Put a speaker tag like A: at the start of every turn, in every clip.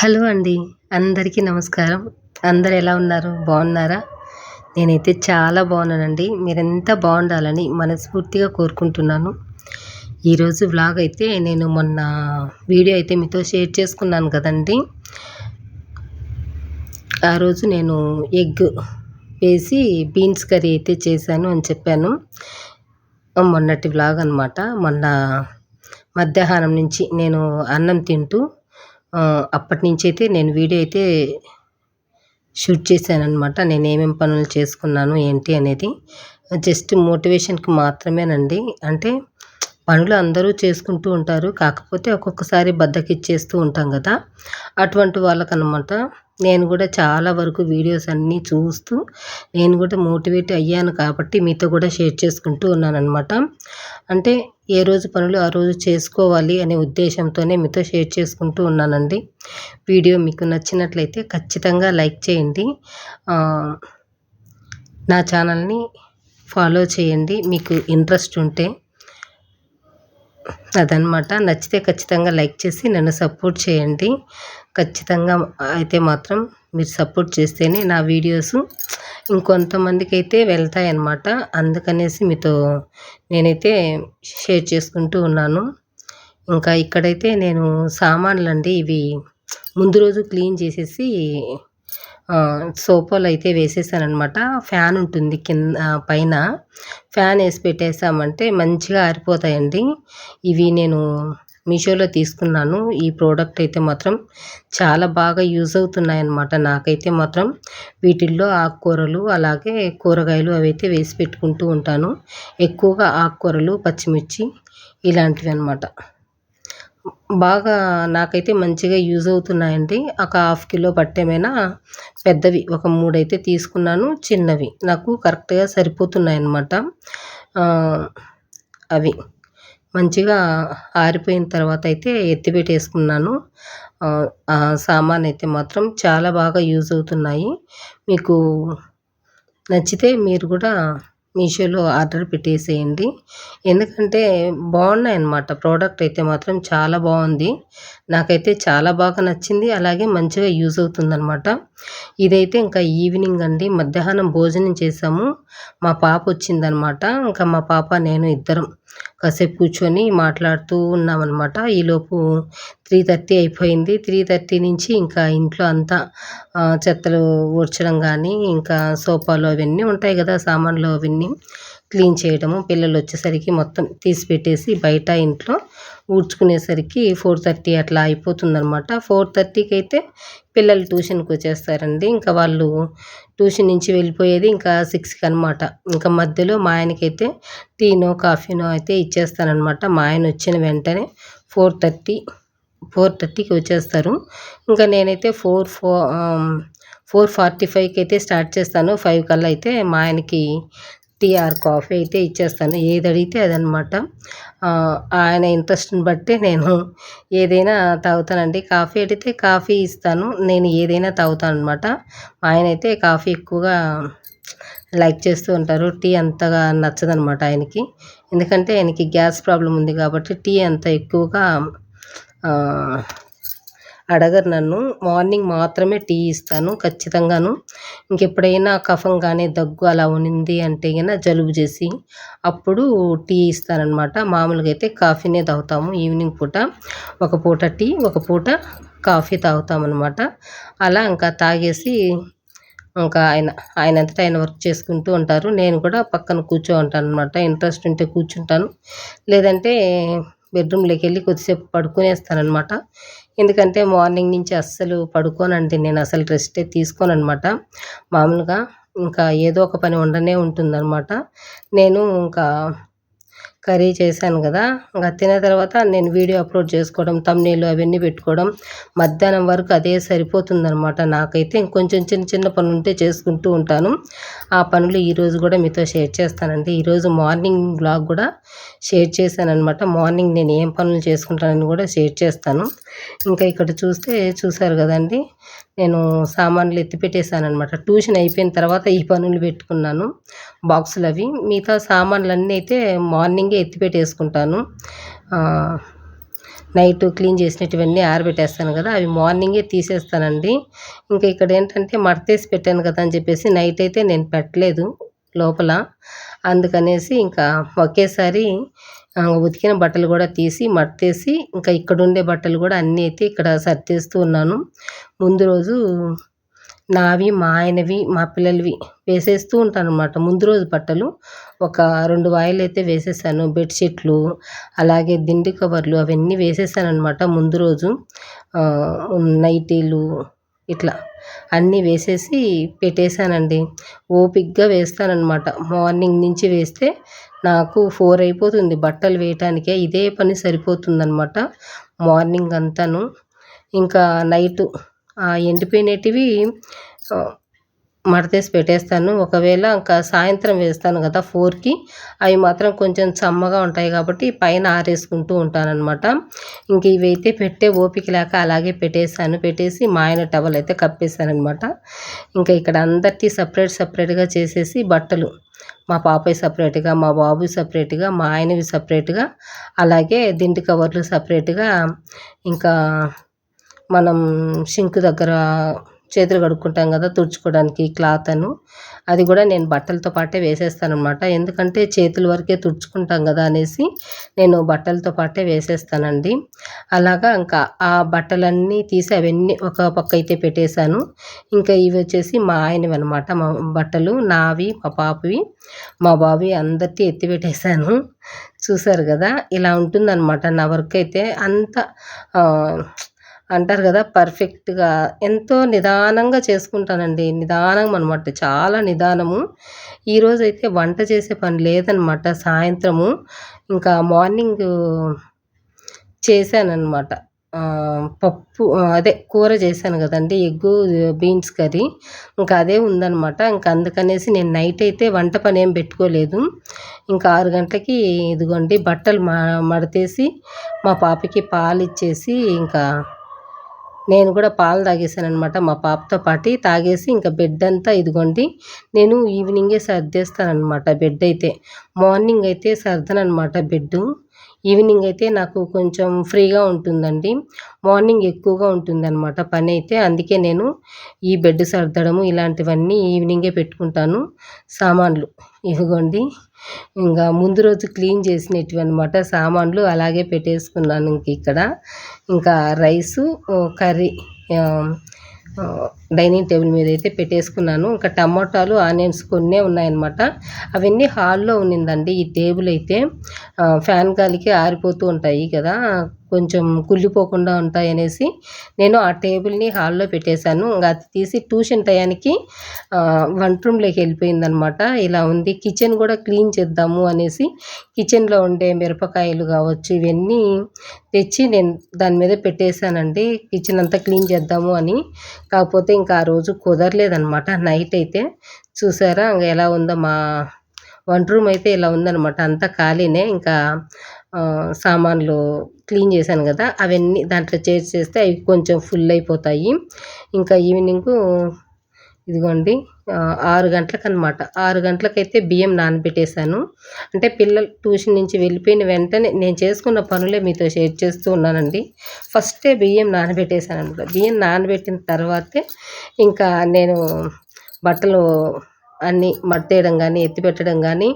A: Hello అండి. అందరికీ నమస్కారం. అందరు ఎలా ఉన్నారు? బాగున్నారా? నేనైతే చాలా బాగున్నానండి. మీరెంత బాగుండాలని మనస్ఫూర్తిగా కోరుకుంటున్నాను. ఈరోజు వ్లాగ్ అయితే నేను మొన్న వీడియో అయితే మీతో షేర్ చేసుకున్నాను కదండి. ఆ రోజు నేను ఎగ్ వేసి బీన్స్ కర్రీ అయితే చేశాను అని చెప్పాను. మొన్నటి వ్లాగ్ అనమాట మొన్న మధ్యాహ్నం నుంచి నేను అన్నం తింటూ అప్పటి నుంచి అయితే నేను వీడియో అయితే షూట్ చేశానమాట నేను ఏమేమి పనులు చేసుకున్నాను ఏంటి అనేది. జస్ట్ మోటివేషన్కి మాత్రమేనండి. అంటే పనులు అందరూ చేసుకుంటూ ఉంటారు. కాకపోతే ఒక్కొక్కసారి బద్దకిచ్చేస్తూ ఉంటాం కదా. అటువంటి వాళ్ళకనమాట నేను కూడా చాలా వరకు వీడియోస్ అన్నీ చూస్తూ నేను కూడా మోటివేట్ అయ్యాను కాబట్టి మీతో కూడా షేర్ చేసుకుంటూ ఉన్నానన్నమాట. అంటే ఏ రోజు పనులు ఆ రోజు చేసుకోవాలి అనే ఉద్దేశంతోనే మీతో షేర్ చేసుకుంటూ ఉన్నానండి. వీడియో మీకు నచ్చినట్లయితే ఖచ్చితంగా లైక్ చేయండి. నా ఛానల్ని ఫాలో చేయండి. మీకు ఇంట్రెస్ట్ ఉంటే అదనమాట నచ్చితే ఖచ్చితంగా లైక్ చేసి నన్ను సపోర్ట్ చేయండి. ఖచ్చితంగా అయితే మాత్రం మీరు సపోర్ట్ చేస్తేనే నా వీడియోస్ ఇంకొంతమందికి అయితే వెళ్తాయి అన్నమాట అందుకనేసి మీతో నేనైతే షేర్ చేసుకుంటూ ఉన్నాను. ఇంకా ఇక్కడైతే నేను సామాన్లు అండి ఇవి ముందు రోజు క్లీన్ చేసేసి సోఫాలు అయితే వేసేసానమాట ఫ్యాన్ ఉంటుంది కింద పైన. ఫ్యాన్ వేసి పెట్టేసామంటే మంచిగా ఆరిపోతాయండి. ఇవి నేను మీషోలో తీసుకున్నాను. ఈ ప్రోడక్ట్ అయితే మాత్రం చాలా బాగా యూజ్ అవుతున్నాయి అన్నమాట నాకైతే మాత్రం వీటిల్లో ఆకుకూరలు అలాగే కూరగాయలు అవైతే వేసి పెట్టుకుంటూ ఉంటాను. ఎక్కువగా ఆకుకూరలు పచ్చిమిర్చి ఇలాంటివి అనమాట బాగా నాకైతే మంచిగా యూజ్ అవుతున్నాయండి. ఒక హాఫ్ కిలో పట్టేమైనా పెద్దవి ఒక మూడైతే తీసుకున్నాను. చిన్నవి. నాకు కరెక్ట్గా సరిపోతున్నాయి అన్నమాట అవి. మంచిగా ఆరిపోయిన తర్వాత అయితే ఎత్తిపెట్టేసుకున్నాను సామాన్ అయితే మాత్రం చాలా బాగా యూజ్ అవుతున్నాయి. మీకు నచ్చితే మీరు కూడా మీషోలో ఆర్డర్ పెట్టేసేయండి. ఎందుకంటే బాగున్నాయి అన్నమాట ప్రోడక్ట్ అయితే మాత్రం చాలా బాగుంది. నాకైతే చాలా బాగా నచ్చింది. అలాగే మంచిగా యూజ్ అవుతుందన్నమాట. ఇదైతే ఇంకా ఈవినింగ్ అండి. మధ్యాహ్నం భోజనం చేసాము మా పాప వచ్చిందనమాట ఇంకా మా పాప నేను ఇద్దరం కాసేపు కూర్చొని మాట్లాడుతూ ఉన్నామన్నమాట. ఈలోపు త్రీ థర్టీ అయిపోయింది. త్రీ థర్టీ నుంచి ఇంకా ఇంట్లో అంతా చెత్తలు ఊడ్చడం కానీ ఇంకా సోఫాలు అవన్నీ ఉంటాయి కదా సామాన్లు అవన్నీ క్లీన్ చేయడము పిల్లలు వచ్చేసరికి మొత్తం తీసి పెట్టేసి బయట ఇంట్లో ఊడ్చుకునేసరికి ఫోర్ థర్టీ అట్లా అయిపోతుందనమాట ఫోర్ థర్టీకి అయితే పిల్లలు ట్యూషన్కి వచ్చేస్తారండి. ఇంకా వాళ్ళు ట్యూషన్ నుంచి వెళ్ళిపోయేది ఇంకా సిక్స్కి అనమాట ఇంకా మధ్యలో మా ఆయనకైతే టీనో కాఫీనో అయితే ఇచ్చేస్తానమాట మా ఆయన వచ్చిన వెంటనే ఫోర్ థర్టీ ఫోర్ థర్టీకి వచ్చేస్తారు. ఇంకా నేనైతే ఫోర్ ఫోర్ ఫోర్ ఫార్టీ ఫైవ్కి అయితే స్టార్ట్ చేస్తాను. ఫైవ్ కల్లా అయితే మా ఆయనకి టీ ఆర్ కాఫీ అయితే ఇచ్చేస్తాను. ఏది అడిగితే అదనమాట ఆయన ఇంట్రెస్ట్ని బట్టి నేను ఏదైనా తాగుతానండి. కాఫీ అడిగితే కాఫీ ఇస్తాను. నేను ఏదైనా తాగుతాను అనమాట ఆయన అయితే కాఫీ ఎక్కువగా లైక్ చేస్తూ ఉంటారు. టీ అంతగా నచ్చదనమాట ఆయనకి. ఎందుకంటే ఆయనకి గ్యాస్ ప్రాబ్లం ఉంది కాబట్టి టీ అంత ఎక్కువగా అడగరు నన్ను. మార్నింగ్ మాత్రమే టీ ఇస్తాను ఖచ్చితంగాను. ఇంకెప్పుడైనా కఫం కానీ దగ్గు అలా ఉన్నింది అంటే కన్నా జలుబు చేసి అప్పుడు టీ ఇస్తానన్నమాట. మామూలుగా అయితే కాఫీనే తాగుతాము ఈవినింగ్ పూట. ఒక పూట టీ ఒక పూట కాఫీ తాగుతామన్నమాట. అలా ఇంకా తాగేసి ఇంకా ఆయన ఆయన అంతటా ఆయన వర్క్ చేసుకుంటూ ఉంటారు. నేను కూడా పక్కన కూర్చో ఉంటాను అనమాట ఇంట్రెస్ట్ ఉంటే కూర్చుంటాను. లేదంటే బెడ్రూమ్లోకి వెళ్ళి కొద్దిసేపు పడుకునేస్తానమాట ఎందుకంటే మార్నింగ్ నుంచి అస్సలు పడుకోనండి. నేను అసలు రెస్టే తీసుకోనమాట మామూలుగా ఇంకా ఏదో ఒక పని ఉండనే ఉంటుందన్నమాట నేను ఇంకా కర్రీ చేశాను కదా. ఇంకా తిన్న తర్వాత నేను వీడియో అప్లోడ్ చేసుకోవడం తమ్నీళ్ళు అవన్నీ పెట్టుకోవడం మధ్యాహ్నం వరకు అదే సరిపోతుందనమాట. నాకైతే ఇంకొంచెం చిన్న చిన్న పనులు ఉంటే చేసుకుంటూ ఉంటాను. ఆ పనులు ఈరోజు కూడా మీతో షేర్ చేస్తానండి. ఈరోజు మార్నింగ్ బ్లాగ్ కూడా షేర్ చేశాను అనమాట మార్నింగ్ నేను ఏం పనులు చేసుకుంటానని కూడా షేర్ చేస్తాను. ఇంకా ఇక్కడ చూస్తే చూసారు కదండి నేను సామాన్లు ఎత్తిపెట్టేశానమాట అనమాట ట్యూషన్ అయిపోయిన తర్వాత ఈ పనులు పెట్టుకున్నాను బాక్సులు అవి మిగతా సామాన్లు అన్నీ అయితే మార్నింగే ఎత్తిపెట్టేసుకుంటాను నైట్ క్లీన్ చేసినటువన్నీ ఆరబెట్టేస్తాను కదా అవి మార్నింగే తీసేస్తానండి. ఇంకా ఇక్కడ ఏంటంటే మడతేసి పెట్టాను కదా అని చెప్పేసి నైట్ అయితే నేను పెట్టలేదు లోపల. అందుకనేసి ఇంకా ఒకేసారి ఉతికిన బట్టలు కూడా తీసి మడతేసి ఇంకా ఇక్కడ ఉండే బట్టలు కూడా అన్నీ అయితే ఇక్కడ సర్దేస్తూ ఉన్నాను. ముందు రోజు నావి మా ఆయనవి మా పిల్లలవి వేసేస్తూ ఉంటాను అనమాట ముందు రోజు బట్టలు ఒక రెండు వాయిలు అయితే వేసేసాను. బెడ్షీట్లు అలాగే దిండి కవర్లు అవన్నీ వేసేసాను అనమాట ముందు రోజు. నైటీలు ఇట్లా అన్నీ వేసేసి పెట్టేశానండి. ఓపిక్గా వేస్తానన్నమాట. మార్నింగ్ నుంచి వేస్తే నాకు ఫోర్ అయిపోతుంది. బట్టలు వేయటానికే ఇదే పని సరిపోతుందన్నమాట మార్నింగ్ అంతాను. ఇంకా నైటు ఎండిపోయినటివి మడతేసి పెట్టేస్తాను. ఒకవేళ ఇంకా సాయంత్రం వేస్తాను కదా ఫోర్కి అవి మాత్రం కొంచెం చమ్మగా ఉంటాయి కాబట్టి పైన ఆరేసుకుంటూ ఉంటానన్నమాట. ఇంక ఇవైతే పెట్టే ఓపిక లేక అలాగే పెట్టేశాను. పెట్టేసి మా ఆయన టవల్ అయితే కప్పేశానమాట ఇంకా ఇక్కడ అందరికీ సపరేట్ సపరేట్గా చేసేసి బట్టలు మా పాపయ్య సపరేట్గా మా బాబు సపరేట్గా మా ఆయనవి సపరేట్గా అలాగే దిండి కవర్లు సపరేట్గా ఇంకా మనం షింక్ దగ్గర చేతులు కడుక్కుంటాం కదా తుడుచుకోవడానికి క్లాత్ అను అది కూడా నేను బట్టలతో పాటే వేసేస్తాను అనమాట ఎందుకంటే చేతుల వరకే తుడుచుకుంటాం కదా అనేసి నేను బట్టలతో పాటే వేసేస్తానండి. అలాగా ఇంకా ఆ బట్టలన్నీ తీసి అవన్నీ ఒక పక్క అయితే పెట్టేశాను. ఇంకా ఇవి వచ్చేసి మా ఆయనవి అనమాట మా బట్టలు నావి మా పాపవి మా బాబు అందరికీ ఎత్తి పెట్టేశాను. చూసారు కదా ఇలా ఉంటుందన్నమాట నా వర్క్ అయితే. అంత అంటారు కదా పర్ఫెక్ట్గా ఎంతో నిదానంగా చేసుకుంటానండి. నిదానం అనమాట చాలా నిదానము. ఈరోజు అయితే వంట చేసే పని లేదనమాట సాయంత్రము ఇంకా మార్నింగ్ చేశానమాట పప్పు అదే కూర చేశాను కదండి. Egg beans curry. ఇంకా అదే ఉందనమాట ఇంకా అందుకనేసి నేను నైట్ అయితే వంట పని ఏం పెట్టుకోలేదు. ఇంకా ఆరు గంటలకి ఇదిగోండి బట్టలు మడతేసి మా పాపకి పాలు ఇచ్చేసి ఇంకా నేను కూడా పాలు తాగేసాను అనమాట మా పాపతో పాటు తాగేసి ఇంకా బెడ్ అంతా ఇదిగోండి నేను ఈవినింగే సర్దేస్తానమాట బెడ్ అయితే. మార్నింగ్ అయితే సర్దనమాట బెడ్ ఈవినింగ్ అయితే నాకు కొంచెం ఫ్రీగా ఉంటుందండి. మార్నింగ్ ఎక్కువగా ఉంటుందన్నమాట పని అయితే. అందుకే నేను ఈ బెడ్ సర్దడము ఇలాంటివన్నీ ఈవినింగే పెట్టుకుంటాను. సామాన్లు ఇదిగోండి ఇంకా ముందు రోజు క్లీన్ చేసినవి అనమాట సామాన్లు అలాగే పెట్టేసుకున్నాను ఇంక ఇక్కడ. ఇంకా రైసు కర్రీ డైనింగ్ టేబుల్ మీద అయితే పెట్టేసుకున్నాను. ఇంకా టమాటాలు ఆనియన్స్ కొన్నే ఉన్నాయన్నమాట. అవన్నీ హాల్లో ఉన్నిందండి. ఈ టేబుల్ అయితే ఫ్యాన్ గాలికి ఆరిపోతూ ఉంటాయి కదా. కొంచెం కుళ్ళిపోకుండా ఉంటాయి అనేసి నేను ఆ టేబుల్ని హాల్లో పెట్టేశాను. ఇంకా అది తీసి ట్యూషన్ టయానికి వంట రూమ్లోకి వెళ్ళిపోయిందనమాట ఇలా ఉంది. కిచెన్ కూడా క్లీన్ చేద్దాము అనేసి కిచెన్లో ఉండే మిరపకాయలు కావచ్చు ఇవన్నీ తెచ్చి నేను దాని మీద పెట్టేశానండి. కిచెన్ అంతా క్లీన్ చేద్దాము అని. కాకపోతే ఇంకా ఆ రోజు కుదరలేదనమాట నైట్ అయితే చూసారా? ఎలా ఉందో మా వంట రూమ్ అయితే ఇలా ఉందనమాట అంతా ఖాళీనే. ఇంకా సామాన్లు క్లీన్ చేశాను కదా. అవన్నీ దాంట్లో చేస్తే అవి కొంచెం ఫుల్ అయిపోతాయి. ఇంకా ఈవినింగ్ ఇదిగోండి. ఆరు గంటలకు అనమాట ఆరు గంటలకైతే బియ్యం నానబెట్టేశాను. అంటే పిల్లలు ట్యూషన్ నుంచి వెళ్ళిపోయిన వెంటనే నేను చేసుకున్న పనులే మీతో షేర్ చేస్తూ ఉన్నానండి. ఫస్టే బియ్యం నానబెట్టేశాను అనమాట. బియ్యం నానబెట్టిన తర్వాతే ఇంకా నేను బట్టలు అన్నీ మడతేయడం కానీ ఎత్తిపెట్టడం కానీ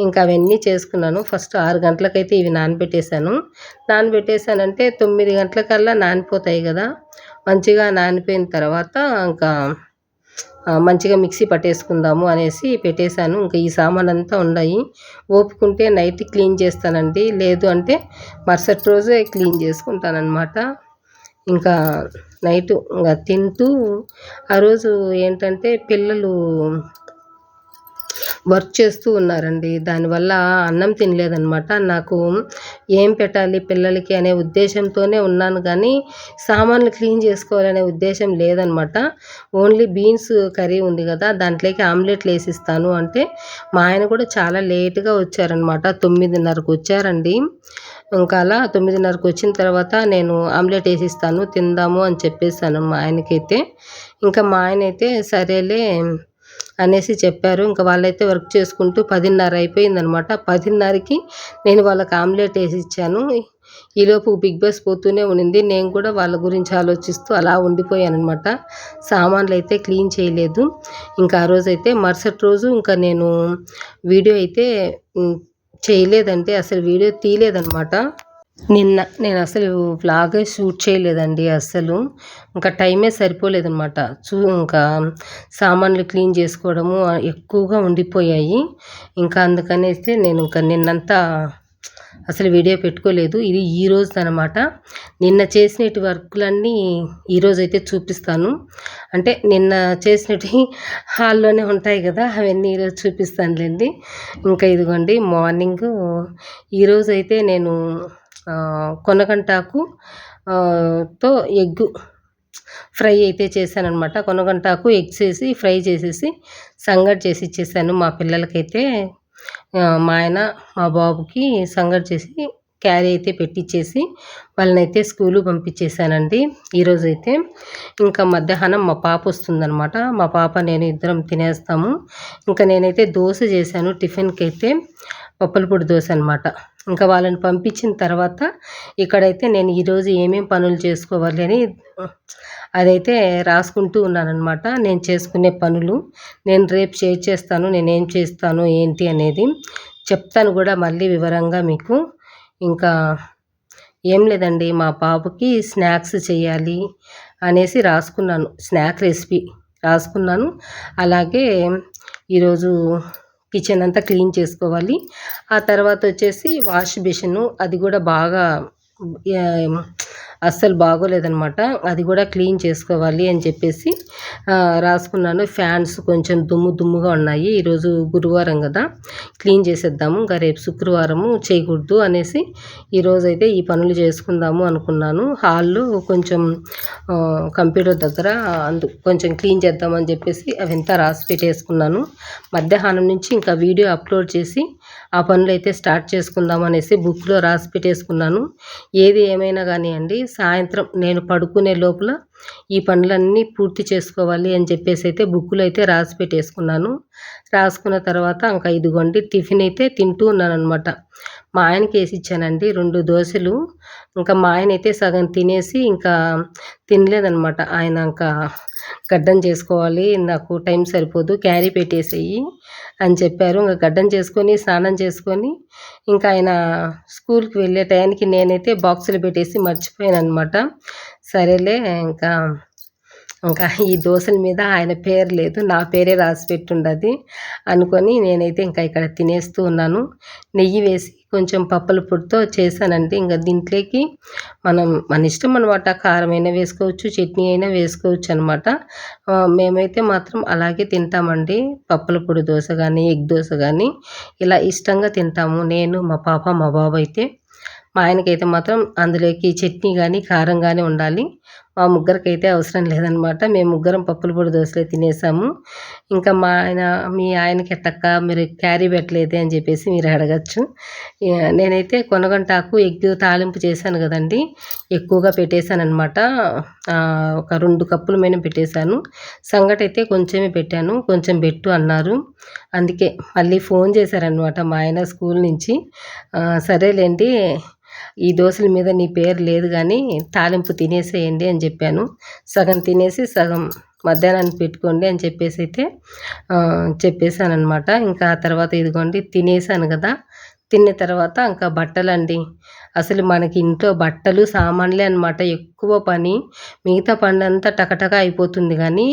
A: ఇంకా అవన్నీ చేసుకున్నాను. ఫస్ట్ ఆరు గంటలకైతే ఇవి నానబెట్టేశాను. నానబెట్టేశానంటే తొమ్మిది గంటలకల్లా నానిపోతాయి కదా. మంచిగా నానిపోయిన తర్వాత ఇంకా మంచిగా మిక్సీ పట్టేసుకుందాము అనేసి పెట్టేశాను. ఇంకా ఈ సామాన్ అంతా ఉన్నాయి. ఓపుకుంటే నైట్ క్లీన్ చేస్తానండి. లేదు అంటే మరుసటి రోజే క్లీన్ చేసుకుంటానన్నమాట. ఇంకా నైట్ ఇంకా తింటూ ఆ రోజు ఏంటంటే పిల్లలు వర్క్ చేస్తూ ఉన్నారండి. దానివల్ల అన్నం తినలేదనమాట నాకు ఏం పెట్టాలి పిల్లలకి అనే ఉద్దేశంతోనే ఉన్నాను కానీ సామాన్లు క్లీన్ చేసుకోవాలనే ఉద్దేశం లేదనమాట. ఓన్లీ బీన్స్ కర్రీ ఉంది కదా దాంట్లోకి ఆమ్లెట్లు వేసిస్తాను. అంటే మా ఆయన కూడా చాలా లేట్గా వచ్చారనమాట. తొమ్మిదిన్నరకు వచ్చారండి. ఇంకా అలా తొమ్మిదిన్నరకు వచ్చిన తర్వాత నేను ఆమ్లెట్ వేసిస్తాను తిందాము అని చెప్పేసాను మా ఆయనకైతే. ఇంకా మా ఆయన అయితే సరేలే అనేసి చెప్పారు. ఇంకా వాళ్ళైతే వర్క్ చేసుకుంటూ పదిన్నర అయిపోయిందనమాట. పదిన్నరకి నేను వాళ్ళకి ఆమ్లెట్ వేసి ఇచ్చాను. ఈలోపు బిగ్ బాస్ పోతూనే ఉండింది నేను కూడా వాళ్ళ గురించి ఆలోచిస్తూ అలా ఉండిపోయాను అనమాట సామాన్లు అయితే క్లీన్ చేయలేదు. ఇంకా ఆ రోజు అయితే మరుసటి రోజు ఇంకా నేను వీడియో అయితే చేయలేదంటే అసలు వీడియో తీయలేదనమాట. నిన్న నేను అసలు వ్లాగే షూట్ చేయలేదండి అసలు. ఇంకా టైమే సరిపోలేదనమాట చూ ఇంకా సామాన్లు క్లీన్ చేసుకోవడము ఎక్కువగా ఉండిపోయాయి. ఇంకా అందుకనేస్తే నేను ఇంకా నిన్నంతా అసలు వీడియో పెట్టుకోలేదు. ఇది ఈ రోజు అనమాట నిన్న చేసినటి వర్క్లన్నీ ఈరోజు అయితే చూపిస్తాను. అంటే నిన్న చేసినవి హాల్లోనే ఉంటాయి కదా అవన్నీ ఈరోజు చూపిస్తానులేండి. ఇంకా ఇదిగోండి మార్నింగ్ ఈరోజు అయితే నేను కొనగంటాకు తో ఎగ్ ఫ్రై అయితే చేశానమాట కొనగంటాకు ఎగ్స్ వేసి ఫ్రై చేసేసి సంగటి చేసి ఇచ్చేసాను మా పిల్లలకైతే. మా ఆయన మా బాబుకి సంగటి చేసి క్యారీ అయితే పెట్టించేసి వాళ్ళనైతే స్కూలు పంపించేశానండి. ఈరోజు అయితే ఇంకా మధ్యాహ్నం మా పాప వస్తుందనమాట మా పాప నేను ఇద్దరం తినేస్తాము. ఇంకా నేనైతే దోశ చేశాను టిఫిన్కి అయితే పప్పుల పొడి దోశ అనమాట ఇంకా వాళ్ళని పంపించిన తర్వాత ఇక్కడైతే నేను ఈరోజు ఏమేమి పనులు చేసుకోవాలి అని అదైతే రాసుకుంటూ ఉన్నానమాట నేను చేసుకునే పనులు నేను రేపు షేర్ చేస్తాను నేను ఏం చేస్తాను ఏంటి అనేది చెప్తాను కూడా మళ్ళీ వివరంగా మీకు. ఇంకా ఏం లేదండి మా పాపకి స్నాక్స్ చేయాలి అనేసి రాసుకున్నాను. స్నాక్ రెసిపీ రాసుకున్నాను. అలాగే ఈరోజు కిచెన్ అంతా క్లీన్ చేసుకోవాలి. ఆ తర్వాత వచ్చేసి వాష్ బేసిన్ అది కూడా బాగా అస్సలు బాగోలేదనమాట అది కూడా క్లీన్ చేసుకోవాలి అని చెప్పేసి రాసుకున్నాను. ఫ్యాన్స్ కొంచెం దుమ్ము దుమ్ముగా ఉన్నాయి. ఈరోజు గురువారం కదా. క్లీన్ చేసేద్దాము. ఇంకా రేపు శుక్రవారము చేయకూడదు అనేసి ఈరోజు అయితే ఈ పనులు చేసుకుందాము అనుకున్నాను. హాల్లో కొంచెం కంప్యూటర్ దగ్గర అందు కొంచెం క్లీన్ చేద్దామని చెప్పేసి అవంతా రాసి పెట్టేసుకున్నాను. మధ్యాహ్నం నుంచి ఇంకా వీడియో అప్లోడ్ చేసి ఆ పనులు అయితే స్టార్ట్ చేసుకుందాం అనేసి బుక్లో రాసి పెట్టేసుకున్నాను. ఏది ఏమైనా కానివ్వండి సాయంత్రం నేను పడుకునే లోపల ఈ పనులన్నీ పూర్తి చేసుకోవాలి అని చెప్పేసి అయితే బుక్లో అయితే రాసి పెట్టేసుకున్నాను. రాసుకున్న తర్వాత ఇంకా ఇదిగోండి టిఫిన్ అయితే తింటూ ఉన్నాను అనమాట మా ఆయనకి వేసి ఇచ్చానండి రెండు దోశలు. ఇంకా మా ఆయన అయితే సగం తినేసి ఇంకా తినలేదనమాట ఆయన ఇంకా గడ్డం చేసుకోవాలి నాకు టైం సరిపోదు క్యారీ పెట్టేసేయి అని చెప్పారు. ఇంకా గడ్డం చేసుకొని స్నానం చేసుకొని ఇంకా ఆయన స్కూల్కి వెళ్ళే టైంకి నేనైతే బాక్సులు పెట్టేసి మర్చిపోయాను అనమాట సరేలే ఇంకా ఇంకా ఈ దోశల మీద ఆయన పేరు లేదు నా పేరే రాసి పెట్టుండది అనుకొని నేనైతే ఇంకా ఇక్కడ తినేస్తూ ఉన్నాను. నెయ్యి వేసి కొంచెం పప్పుల పొడితో చేశానండి. ఇంకా దీంట్లోకి మనం మన ఇష్టం అనమాట కారం అయినా వేసుకోవచ్చు చట్నీ అయినా వేసుకోవచ్చు అనమాట మేమైతే మాత్రం అలాగే తింటామండి. పప్పుల పొడి దోశ కానీ ఎగ్ దోశ కానీ ఇలా ఇష్టంగా తింటాము. నేను మా పాప మా బాబు అయితే. మా ఆయనకైతే మాత్రం అందులోకి చట్నీ కానీ కారం కానీ ఉండాలి. మా ముగ్గురికైతే అవసరం లేదనమాట. మేము ముగ్గురం పప్పుల పొడి దోశలే తినేసాము. ఇంకా మా ఆయన మీ ఆయనకి ఎట్టక్క మీరు క్యారీ పెట్టలేదే అని చెప్పేసి మీరు అడగచ్చు. నేనైతే కొనగంటాకు ఎగ్ తాలింపు చేశాను కదండి. ఎక్కువగా పెట్టేశాను అనమాట ఒక రెండు కప్పుల మీద పెట్టేశాను. సంగటి అయితే కొంచెమే పెట్టాను. కొంచెం పెట్టు అన్నారు. అందుకే మళ్ళీ ఫోన్ చేశారనమాట మా ఆయన స్కూల్ నుంచి. సరేలేండి. ఈ దోశల మీద నీ పేరు లేదు కానీ తాలింపు తినేసేయండి అని చెప్పాను. సగం తినేసి సగం మధ్యాహ్నానికి పెట్టుకోండి అని చెప్పేసి అయితే చెప్పేశాను అనమాట ఇంకా ఆ తర్వాత ఇదిగోండి తినేసాను కదా. తిన్న తర్వాత ఇంకా బట్టలండి. అసలు మనకి ఇంట్లో బట్టలు సామాన్లే అనమాట ఎక్కువ పని మిగతా పండ్లంతా టకటక అయిపోతుంది కానీ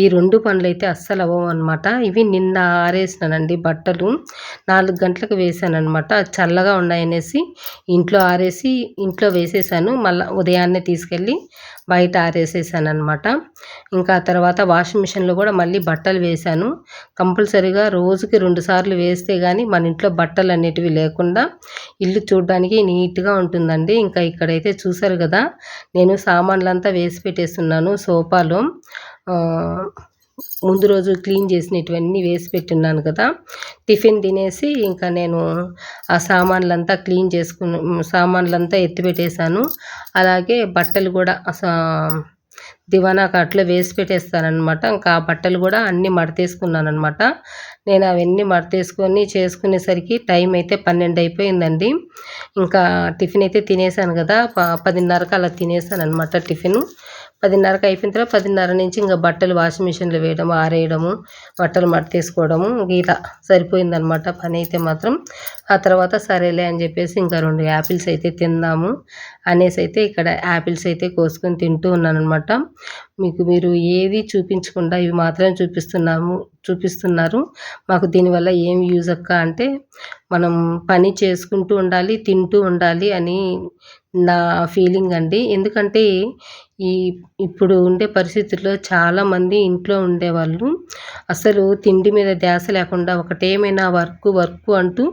A: ఈ రెండు పండ్లు అయితే అస్సలు అవ్వవు అనమాట ఇవి నిన్న ఆరేసినానండి బట్టలు. నాలుగు గంటలకు వేసాను అనమాట చల్లగా ఉన్నాయనేసి ఇంట్లో ఆరేసి ఇంట్లో వేసేసాను. మళ్ళీ ఉదయాన్నే తీసుకెళ్ళి బయట ఆరేసేసాను అనమాట ఇంకా తర్వాత వాషింగ్ మిషన్లో కూడా మళ్ళీ బట్టలు వేశాను కంపల్సరీగా రోజుకి రెండు సార్లు వేస్తే కానీ మన ఇంట్లో బట్టలు అనేటివి లేకుండా ఇల్లు చూడడానికి నీట్గా ఉంటుందండి. ఇంకా ఇక్కడైతే చూసారు కదా నేను నేను సామాన్లంతా వేసి పెట్టేస్తున్నాను సోఫాలో. ముందు రోజు క్లీన్ చేసినటువన్నీ వేసి పెట్టున్నాను కదా. టిఫిన్ తినేసి ఇంకా నేను ఆ సామాన్లంతా క్లీన్ చేసుకుని సామాన్లంతా ఎత్తిపెట్టేశాను అలాగే బట్టలు కూడా దివానా కాట్లో వేసి పెట్టేస్తానన్నమాట. ఇంకా ఆ బట్టలు కూడా అన్నీ మడతేసుకున్నాను అనమాట నేను అవన్నీ మడతేసుకొని చేసుకునేసరికి టైం అయితే పన్నెండు అయిపోయిందండి. ఇంకా టిఫిన్ అయితే తినేసాను కదా పదిన్నరకు అలా తినేసాను అనమాట టిఫిన్. పదిన్నరకు అయిపోయిన తర్వాత పదిన్నర నుంచి ఇంకా బట్టలు వాషింగ్ మిషన్లో వేయడం ఆరేయడము బట్టలు మడతేసుకోవడము ఇలా సరిపోయిందనమాట పని అయితే మాత్రం. ఆ తర్వాత సరేలే అని చెప్పేసి ఇంకా రెండు యాపిల్స్ అయితే తిందాము అనేసి అయితే ఇక్కడ యాపిల్స్ అయితే కోసుకొని తింటూ ఉన్నాను అనమాట మీకు మీరు ఏది చూపించకుండా ఇవి మాత్రమే చూపిస్తున్నాము చూపిస్తున్నారు. మాకు దీనివల్ల ఏం యూజ్ అక్క అంటే మనం పని చేసుకుంటూ ఉండాలి తింటూ ఉండాలి అని నా ఫీలింగ్ అండి. ఎందుకంటే ఈ ఇప్పుడు ఉండే పరిస్థితుల్లో చాలామంది ఇంట్లో ఉండేవాళ్ళు. అసలు తిండి మీద ధ్యాస లేకుండా ఒకటేమైనా వర్క్ వర్క్ అంటూ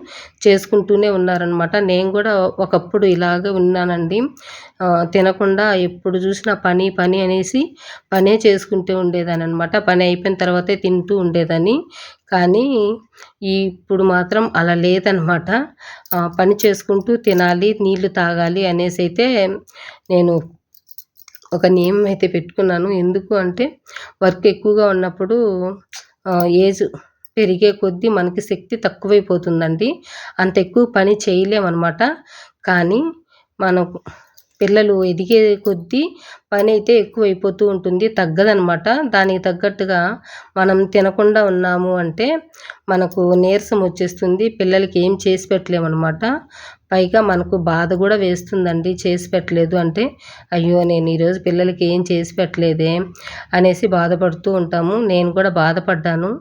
A: చేసుకుంటూనే ఉన్నారనమాట నేను కూడా ఒకప్పుడు ఇలాగే ఉన్నానండి. తినకుండా ఎప్పుడు చూసినా పని పని అనేసి పనే చేసుకుంటూ ఉండేదాన్ని అనమాట పని అయిపోయిన తర్వాతే తింటూ ఉండేదాన్ని. కానీ ఇప్పుడు మాత్రం అలా లేదనమాట పని చేసుకుంటూ తినాలి నీళ్ళు తాగాలి అనేసి అయితే నేను ఒక నియమం అయితే పెట్టుకున్నాను. ఎందుకు అంటే వర్క్ ఎక్కువగా ఉన్నప్పుడు ఏజ్ పెరిగే కొద్దీ మనకి శక్తి తక్కువైపోతుందండి. అంత ఎక్కువ పని చేయలేమన్నమాట. కానీ మనకు పిల్లలు ఎదిగే కొద్దీ పని అయితే ఎక్కువైపోతూ ఉంటుంది తగ్గదనమాట దానికి తగ్గట్టుగా మనం తినకుండా ఉన్నాము అంటే మనకు నీరసం వచ్చేస్తుంది పిల్లలకి ఏం చేసి పెట్టలేమన్నమాట. పైగా మనకు బాధ కూడా వేస్తుందండి చేసి పెట్టలేదు అంటే అయ్యో నేను ఈరోజు పిల్లలకి ఏం చేసి పెట్టలేదే అనేసి బాధపడుతూ ఉంటాము. నేను కూడా బాధపడ్డాను.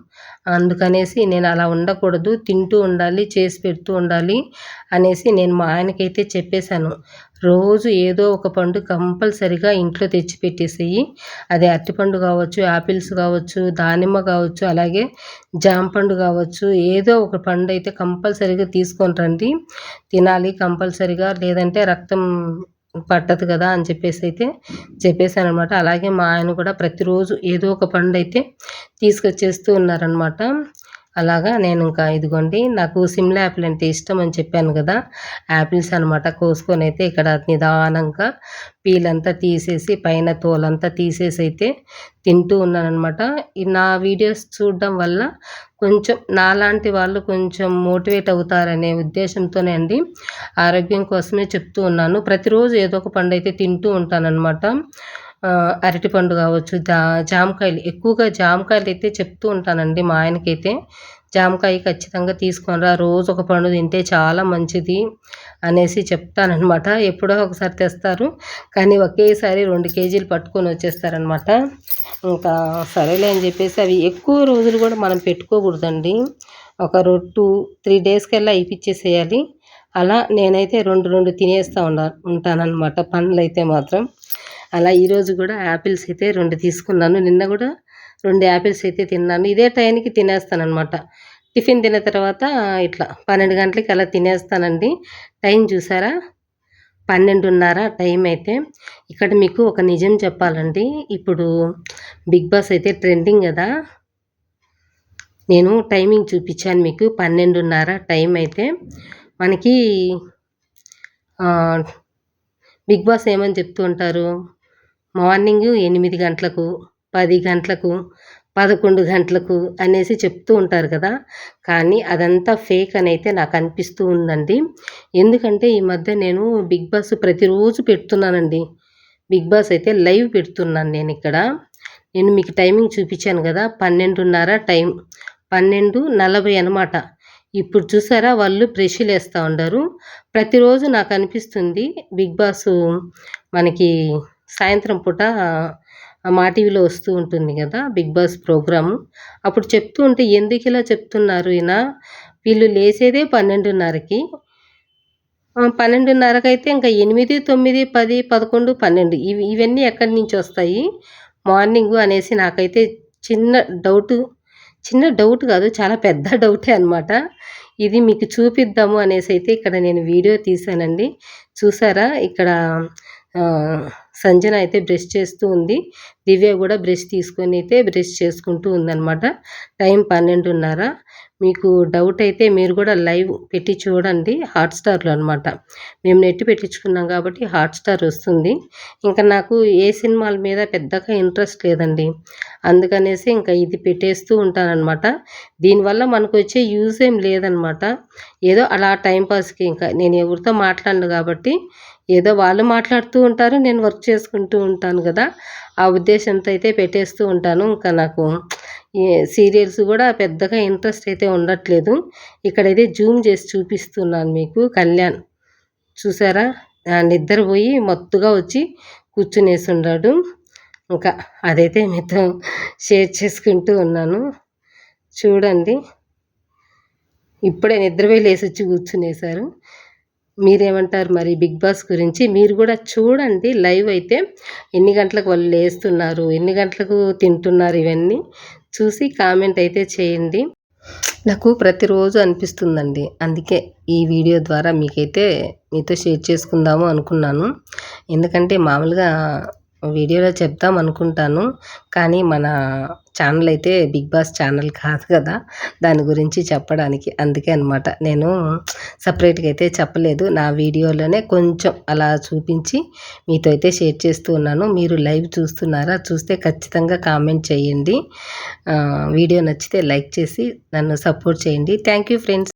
A: అందుకనేసి నేను అలా ఉండకూడదు తింటూ ఉండాలి చేసి పెడుతూ ఉండాలి అనేసి నేను మా ఆయనకైతే చెప్పేశాను. రోజు ఏదో ఒక పండు కంపల్సరిగా ఇంట్లో తెచ్చి పెట్టేసేయి అది అరటిపండు కావచ్చు యాపిల్స్ కావచ్చు దానిమ్మ కావచ్చు అలాగే జాంపండు కావచ్చు. ఏదో ఒక పండు అయితే కంపల్సరిగా తీసుకొని రండి. తినాలి కంపల్సరిగా లేదంటే రక్తం పట్టదు కదా అని చెప్పేసి అయితే చెప్పేశాను అనమాట అలాగే మా ఆయన కూడా ప్రతిరోజు ఏదో ఒక పండు అయితే తీసుకొచ్చేస్తూ ఉన్నారనమాట అలాగా నేను ఇంకా ఇదిగోండి నాకు సిమ్లా యాపిల్ అంటే ఇష్టం అని చెప్పాను కదా యాపిల్స్ అనమాట కోసుకొని అయితే ఇక్కడ నిదానంగా పీలంతా తీసేసి పైన తోలంతా తీసేసి అయితే తింటూ ఉన్నానమాట నా వీడియోస్ చూడడం వల్ల కొంచెం నాలాంటి వాళ్ళు కొంచెం మోటివేట్ అవుతారనే ఉద్దేశంతోనే అండి ఆరోగ్యం కోసమే చెప్తూ ఉన్నాను. ప్రతిరోజు ఏదో ఒక పండు అయితే తింటూ ఉంటానన్నమాట. అరటిపండు కావచ్చు జా జామకాయలు. ఎక్కువగా జామకాయలు అయితే చెప్తూ ఉంటానండి మా ఆయనకైతే. జామకాయ ఖచ్చితంగా తీసుకొని రా రోజు ఒక పండు తింటే చాలా మంచిది అనేసి చెప్తానమాట ఎప్పుడో ఒకసారి తెస్తారు కానీ ఒకేసారి రెండు కేజీలు పట్టుకొని వచ్చేస్తారనమాట ఇంకా సరేలే అని చెప్పేసి అవి ఎక్కువ రోజులు కూడా మనం పెట్టుకోకూడదండి. ఒక టూ త్రీ డేస్కెల్లా అయిపిచ్చేసేయాలి. అలా నేనైతే రెండు రెండు తినేస్తూ ఉండా ఉంటానన్నమాట. పండ్లు అయితే మాత్రం. అలా ఈరోజు కూడా యాపిల్స్ అయితే రెండు తీసుకున్నాను. నిన్న కూడా రెండు యాపిల్స్ అయితే తిన్నాను. ఇదే టైంకి తినేస్తానమాట టిఫిన్ తిన్న తర్వాత ఇట్లా పన్నెండు గంటలకి అలా తినేస్తానండి. టైం చూసారా? పన్నెండున్నర టైం అయితే. ఇక్కడ మీకు ఒక నిజం చెప్పాలండి. ఇప్పుడు బిగ్ బాస్ అయితే ట్రెండింగ్ కదా. నేను టైమింగ్ చూపించాను మీకు. పన్నెండున్నర టైం అయితే. మనకి బిగ్ బాస్ ఏమని చెప్తూ ఉంటారు? మార్నింగ్ ఎనిమిది గంటలకు పది గంటలకు పదకొండు గంటలకు అనేసి చెప్తూ ఉంటారు కదా. కానీ అదంతా ఫేక్ అని అయితే నాకు అనిపిస్తూ ఉందండి. ఎందుకంటే ఈ మధ్య నేను బిగ్ బాస్ ప్రతిరోజు పెడుతున్నానండి. బిగ్ బాస్ అయితే లైవ్ పెడుతున్నాను నేను ఇక్కడ. నేను మీకు టైమింగ్ చూపించాను కదా పన్నెండున్నర టైం పన్నెండు నలభై అనమాట ఇప్పుడు చూసారా వాళ్ళు బ్రష్లు వేస్తూ ఉండరు ప్రతిరోజు నాకు అనిపిస్తుంది బిగ్ బాస్ మనకి సాయంత్రం పూట మా టీవీలో వస్తూ ఉంటుంది కదా బిగ్ బాస్ ప్రోగ్రాము. అప్పుడు చెప్తూ ఉంటే ఎందుకు ఇలా చెప్తున్నారు ఈయన వీళ్ళు లేసేదే పన్నెండున్నరకి. పన్నెండున్నరకు అయితే ఇంకా ఎనిమిది తొమ్మిది పది పదకొండు పన్నెండు ఇవి ఇవన్నీ ఎక్కడి నుంచి వస్తాయి? మార్నింగ్ అనేసి నాకైతే చిన్న డౌటు చిన్న డౌట్ కాదు చాలా పెద్ద డౌటే అనమాట ఇది మీకు చూపిద్దాము అనేసి అయితే ఇక్కడ నేను వీడియో తీసానండి చూసారా? ఇక్కడ సంజన అయితే బ్రష్ చేస్తూ ఉంది. దివ్య కూడా బ్రష్ తీసుకొని అయితే బ్రష్ చేసుకుంటూ ఉందన్నమాట. టైం పన్నెండున్నర. మీకు డౌట్ అయితే మీరు కూడా లైవ్ పెట్టి చూడండి. హాట్స్టార్లో అనమాట మేము నెట్ పెట్టించుకున్నాం కాబట్టి హాట్స్టార్ వస్తుంది. ఇంకా నాకు ఏ సినిమాల మీద పెద్దగా ఇంట్రెస్ట్ లేదండి. అందుకనేసి ఇంకా ఇది పెట్టేస్తూ ఉంటానన్నమాట. దీనివల్ల మనకు వచ్చే యూజ్ ఏం లేదనమాట ఏదో అలా టైంపాస్కి ఇంకా నేను ఎవరితో మాట్లాడను కాబట్టి ఏదో వాళ్ళు మాట్లాడుతూ ఉంటారు నేను వర్క్ చేసుకుంటూ ఉంటాను కదా. ఆ ఉద్దేశంతో అయితే పెట్టేస్తూ ఉంటాను. ఇంకా నాకు సీరియల్స్ కూడా పెద్దగా ఇంట్రెస్ట్ అయితే ఉండట్లేదు. ఇక్కడైతే జూమ్ చేసి చూపిస్తున్నాను మీకు. కళ్యాణ్ చూసారా? నిద్రపోయి మత్తుగా వచ్చి కూర్చునేసి ఉన్నాడు. ఇంకా అదైతే మీతో షేర్ చేసుకుంటూ ఉన్నాను. చూడండి. ఇప్పుడే నిద్రపోయి లేసి వచ్చి కూర్చునేశారు. మీరేమంటారు మరి బిగ్ బాస్ గురించి? మీరు కూడా చూడండి లైవ్ అయితే ఎన్ని గంటలకు వాళ్ళు లేస్తున్నారు ఎన్ని గంటలకు తింటున్నారు ఇవన్నీ చూసి కామెంట్ అయితే చేయండి. నాకు ప్రతిరోజు అనిపిస్తుందండి. అందుకే ఈ వీడియో ద్వారా మీకైతే మీతో షేర్ చేసుకుందాము అనుకున్నాను. ఎందుకంటే మామూలుగా వీడియోలో చెప్దాం అనుకుంటాను. కానీ మన ఛానల్ అయితే బిగ్ బాస్ ఛానల్ కాదు కదా. దాని గురించి చెప్పడానికి అందుకే అనమాట నేను సపరేట్గా అయితే చెప్పలేదు. నా వీడియోలోనే కొంచెం అలా చూపించి మీతో అయితే షేర్ చేస్తూ ఉన్నాను. మీరు లైవ్ చూస్తున్నారా? చూస్తే ఖచ్చితంగా కామెంట్ చేయండి. వీడియో నచ్చితే లైక్ చేసి నన్ను సపోర్ట్ చేయండి. Thank you friends.